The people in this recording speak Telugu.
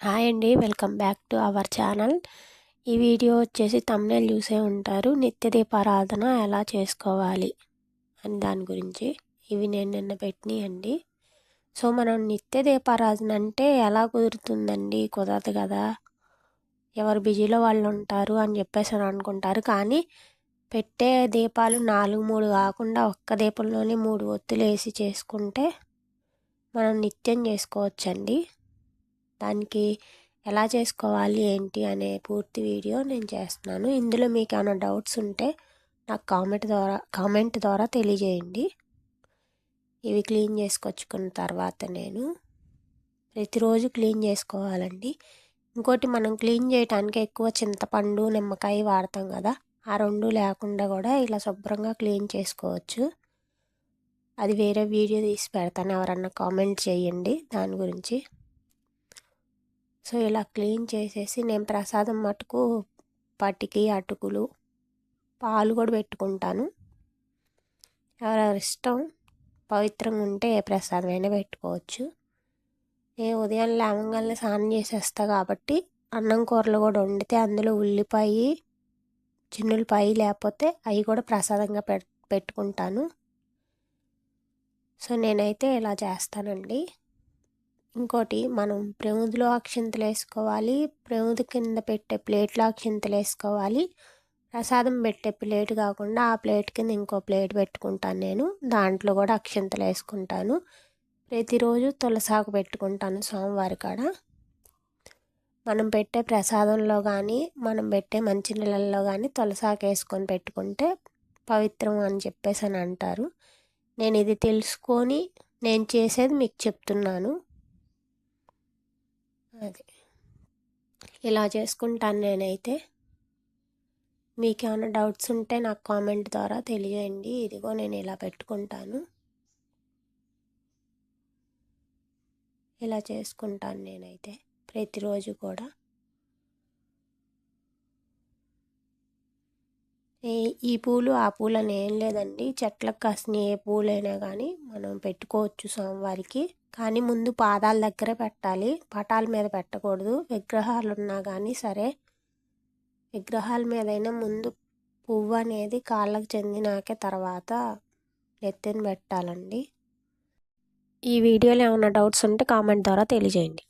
హాయ్ అండి welcome back to our channel. ఈ వీడియో వచ్చేసి తమ్నేల్ చూసే ఉంటారు. నిత్య దీపారాధన ఎలా చేసుకోవాలి అని దాని గురించి. ఇవి నేను నిన్న పెట్టినాయండి సో మనం నిత్య దీపారాధన అంటే ఎలా కుదురుతుందండి? కుదరదు కదా. ఎవరు బిజీలో వాళ్ళు ఉంటారు అని చెప్పేసి అని అనుకుంటారు. కానీ పెట్టే దీపాలు నాలుగు మూడు కాకుండా ఒక్క దీపంలోనే మూడు ఒత్తులు వేసి చేసుకుంటే మనం నిత్యం చేసుకోవచ్చండి. దానికి ఎలా చేసుకోవాలి ఏంటి అనే పూర్తి వీడియో నేను చేస్తున్నాను. ఇందులో మీకు ఏమైనా డౌట్స్ ఉంటే నాకు కామెంట్ ద్వారా కామెంట్ ద్వారా తెలియజేయండి. ఇవి క్లీన్ చేసుకొచ్చుకున్న తర్వాత నేను ప్రతిరోజు క్లీన్ చేసుకోవాలండి. ఇంకోటి మనం క్లీన్ చేయడానికి ఎక్కువ చింతపండు నిమ్మకాయ వాడతాం కదా ఆ రెండు లేకుండా కూడా ఇలా శుభ్రంగా క్లీన్ చేసుకోవచ్చు. అది వేరే వీడియో తీసి పెడతాను. ఎవరన్నా కామెంట్ చేయండి దాని గురించి. సో ఇలా క్లీన్ చేసేసి నేను ప్రసాదం మటుకు పటికి అటుకులు పాలు కూడా పెట్టుకుంటాను. ఎవరెవరి ఇష్టం పవిత్రంగా ఉంటే ఏ ప్రసాదమైనా పెట్టుకోవచ్చు. నేను ఉదయం లేవంగానే స్నానం చేసేస్తా కాబట్టి అన్నం కూరలు కూడా వండితే అందులో ఉల్లిపాయ చిన్నులపాయ లేకపోతే అవి కూడా ప్రసాదంగా పెట్టుకుంటాను. సో నేనైతే ఇలా చేస్తానండి. ఇంకోటి మనం ప్రమిదిలో అక్షింతలు వేసుకోవాలి. ప్రమిది కింద పెట్టే ప్లేట్లో అక్షింతలు వేసుకోవాలి. ప్రసాదం పెట్టే ప్లేట్ కాకుండా ఆ ప్లేట్ కింద ఇంకో ప్లేట్ పెట్టుకుంటాను నేను. దాంట్లో కూడా అక్షింతలు వేసుకుంటాను. ప్రతిరోజు తులసాకు పెట్టుకుంటాను సోమవారి కాడ. మనం పెట్టే ప్రసాదంలో కానీ మనం పెట్టే మంచి నీళ్ళల్లో కానీ తులసాకు వేసుకొని పెట్టుకుంటే పవిత్రం అని చెప్పేసి అని అంటారు. నేను ఇది తెలుసుకొని నేను చేసేది మీకు చెప్తున్నాను. అది. ఇలా చేసుకుంటాను నేనైతే. మీకు ఏమైనా డౌట్స్ ఉంటే నాకు కామెంట్ ద్వారా తెలియజేయండి ఇదిగో నేను ఇలా పెట్టుకుంటాను. ఇలా చేసుకుంటాను నేనైతే ప్రతిరోజు కూడా. ఈ పూలు ఆ పూలు అని ఏం లేదండి. చెట్లకు కాసిన ఏ పూలైనా కానీ మనం పెట్టుకోవచ్చు సోమవారికి కానీ ముందు పాదాల దగ్గర పెట్టాలి. పటాల మీద పెట్టకూడదు. విగ్రహాలు ఉన్నా కానీ సరే విగ్రహాల మీదైనా ముందు పువ్వు అనేది కాళ్ళకు చెందినాకే తర్వాత నెత్తిని పెట్టాలండి. ఈ వీడియోలో ఏమైనా డౌట్స్ ఉంటే కామెంట్ ద్వారా తెలియజేయండి.